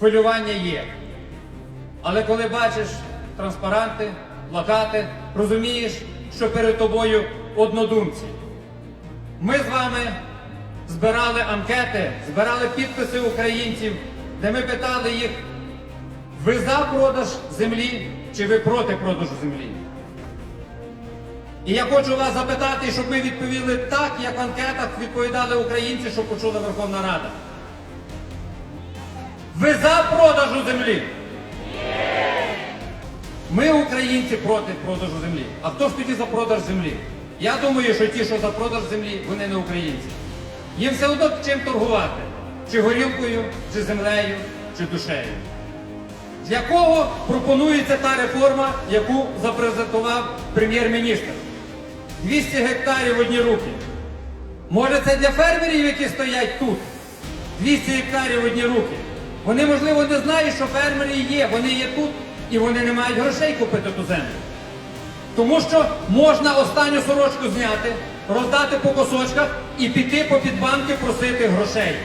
хвилювання є. Але коли бачиш транспаранти, плакати, розумієш, що перед тобою однодумці. Ми з вами збирали анкети, збирали підписи українців, де ми питали їх, ви за продаж землі чи ви проти продажу землі? І я хочу вас запитати, щоб ми відповіли так, як в анкетах відповідали українці, що почула Верховна Рада. Ви за продажу землі? Ми, українці, проти продажу землі. А хто ж тоді за продаж землі? Я думаю, що ті, що за продаж землі, вони не українці. Їм все одно чим торгувати. Чи горілкою, чи землею, чи душею. Для кого пропонується та реформа, яку запрезентував прем'єр-міністр? 200 гектарів в одні руки. Може це для фермерів, які стоять тут? 200 гектарів в одні руки. Вони, можливо, не знають, що фермери є, вони є тут і вони не мають грошей купити ту землю. Тому що можна останню сорочку зняти, роздати по кусочках і піти по підбанки просити грошей.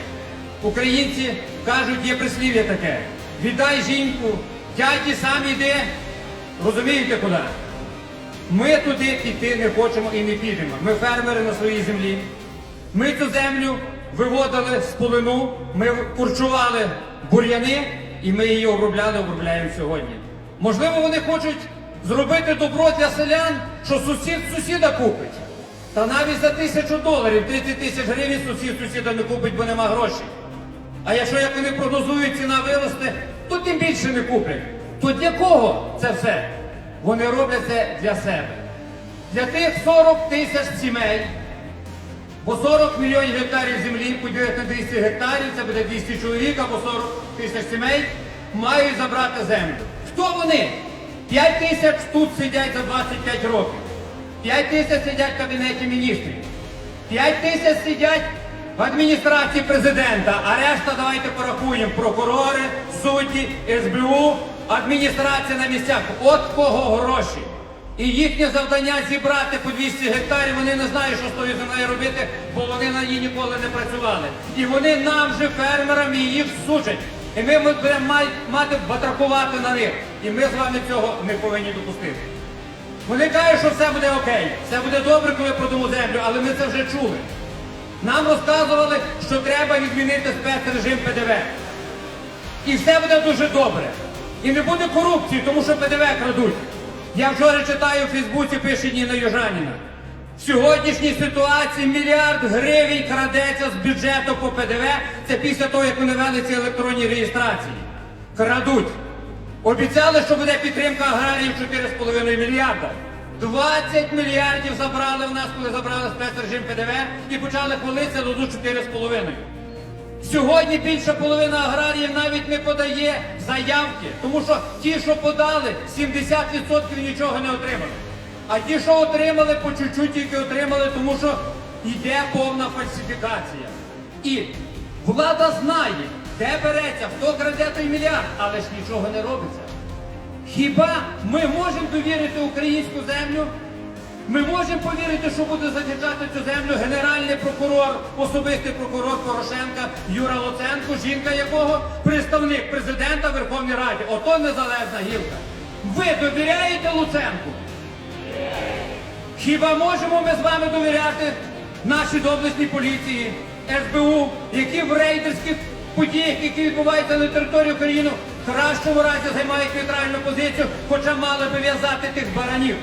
Українці кажуть, є прислів'я таке: віддай жінку, дяді сам іде. Розумієте куди? Ми туди піти не хочемо і не підемо. Ми фермери на своїй землі. Ми цю землю виводили з полину, ми курчували бур'яни і ми її обробляли, обробляємо сьогодні. Можливо, вони хочуть зробити добро для селян, що сусід сусіда купить. Та навіть за тисячу доларів, 30 тисяч гривень сусід сусіда не купить, бо нема грошей. А якщо як вони прогнозують, ціна виросте, то тим більше не куплять. То для кого це все? Вони роблять це для себе. Для тих 40 тисяч сімей, бо 40 мільйонів гектарів землі поділити на 200 гектарів, це буде 200 чоловік або 40 тисяч сімей, мають забрати землю. Хто вони? 5 тисяч тут сидять за 25 років. 5 тисяч сидять в кабінеті міністрів. 5 тисяч сидять в адміністрації президента, а решта давайте порахуємо. Прокурори, судді, СБУ, адміністрація на місцях. От кого гроші. І їхнє завдання зібрати по 200 гектарів, вони не знають, що з тою землею робити, бо вони на ній ніколи не працювали. І вони нам же, фермерам, її всучать. І ми будемо мати батракувати на них. І ми з вами цього не повинні допустити. Вони кажуть, що все буде окей, все буде добре, коли продамо землю, але ми це вже чули. Нам розказували, що треба відмінити спецрежим ПДВ. І все буде дуже добре. І не буде корупції, тому що ПДВ крадуть. Я вчора читаю в Фейсбуці, пише Ніна Южаніна. В сьогоднішній ситуації мільярд гривень крадеться з бюджету по ПДВ. Це після того, як вони ввели ці електронні реєстрації. Крадуть. Обіцяли, що буде підтримка аграріїв 4,5 мільярда. 20 мільярдів забрали в нас, коли забрали спецрежим ПДВ і почали хвалитися дадуть 4,5. Сьогодні більша половина аграріїв навіть не подає заявки, тому що ті, що подали, 70% нічого не отримали. А ті, що отримали, по чуть-чуть тільки отримали, тому що йде повна фальсифікація. І влада знає, де береться, хто краде той мільярд, але ж нічого не робиться. Хіба ми можемо довірити українську землю? Ми можемо повірити, що буде захищати цю землю генеральний прокурор, особистий прокурор Порошенка Юра Луценко, жінка якого представник президента Верховній Раді. Ото незалежна гілка. Ви довіряєте Луценку? Хіба можемо ми з вами довіряти нашій доблесній поліції, СБУ, які в рейдерських подіях, які відбуваються на території України, в кращому разі займають нейтральну позицію, хоча мали би в'язати тих баранів.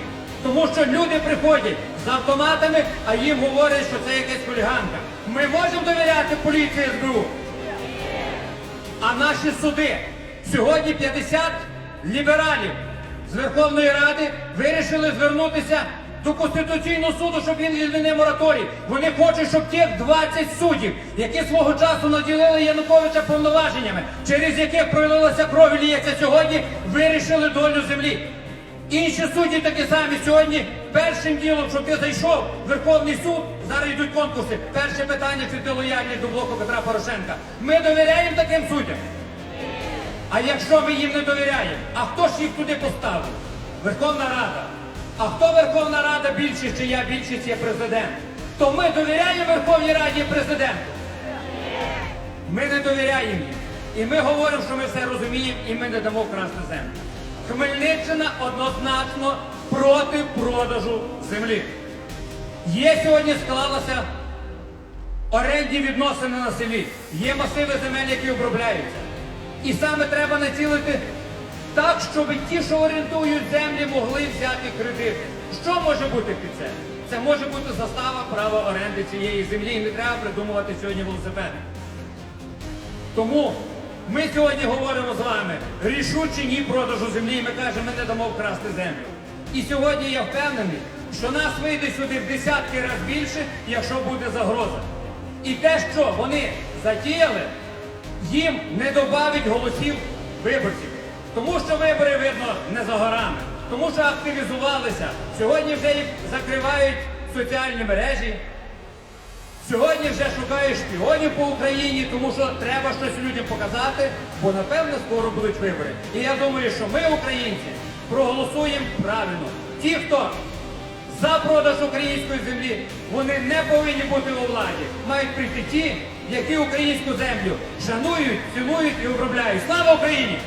Тому що люди приходять з автоматами, а їм говорять, що це якась хуліганка. Ми можемо довіряти поліції СБУ? А наші суди сьогодні 50 лібералів з Верховної Ради вирішили звернутися до Конституційного суду, щоб він звільнив мораторій. Вони хочуть, щоб тих 20 суддів, які свого часу наділили Януковича повноваженнями, через яких пролилася кров і ліється сьогодні, вирішили долю землі. Інші судді такі самі сьогодні першим ділом, щоб ти зайшов в Верховний суд, зараз йдуть конкурси. Перше питання, чи ти лояльний до блоку Петра Порошенка. Ми довіряємо таким суддям. А якщо ми їм не довіряємо, а хто ж їх туди поставив? Верховна Рада. А хто Верховна Рада більшість, чи я більшість є президент? То ми довіряємо Верховній Раді президенту. Ми не довіряємо їм. І ми говоримо, що ми все розуміємо і ми не дамо вкрасти землю. Хмельниччина однозначно проти продажу землі. Є сьогодні склалася орендні відносини на селі. Є масиви земель, які обробляються. І саме треба націлити так, щоб ті, що орендують землі, могли взяти кредити. Що може бути під це? Це може бути застава права оренди цієї землі. І не треба придумувати сьогодні велосипеди. Тому ми сьогодні говоримо з вами рішуче ні продажу землі. і Ми кажемо, ми не дамо вкрасти землю. І сьогодні я впевнений, що нас вийде сюди в десятки разів більше, якщо буде загроза. І те, що вони затіяли, їм не добавить голосів виборців. Тому що вибори видно не за горами, тому що активізувалися. Сьогодні вже їх закривають соціальні мережі. Сьогодні вже шукають шпіонів по Україні, тому що треба щось людям показати, бо напевно скоро будуть вибори. І я думаю, що ми, українці, проголосуємо правильно. Ті, хто за продаж української землі, вони не повинні бути у владі. Мають прийти ті, які українську землю шанують, цінують і обробляють. Слава Україні!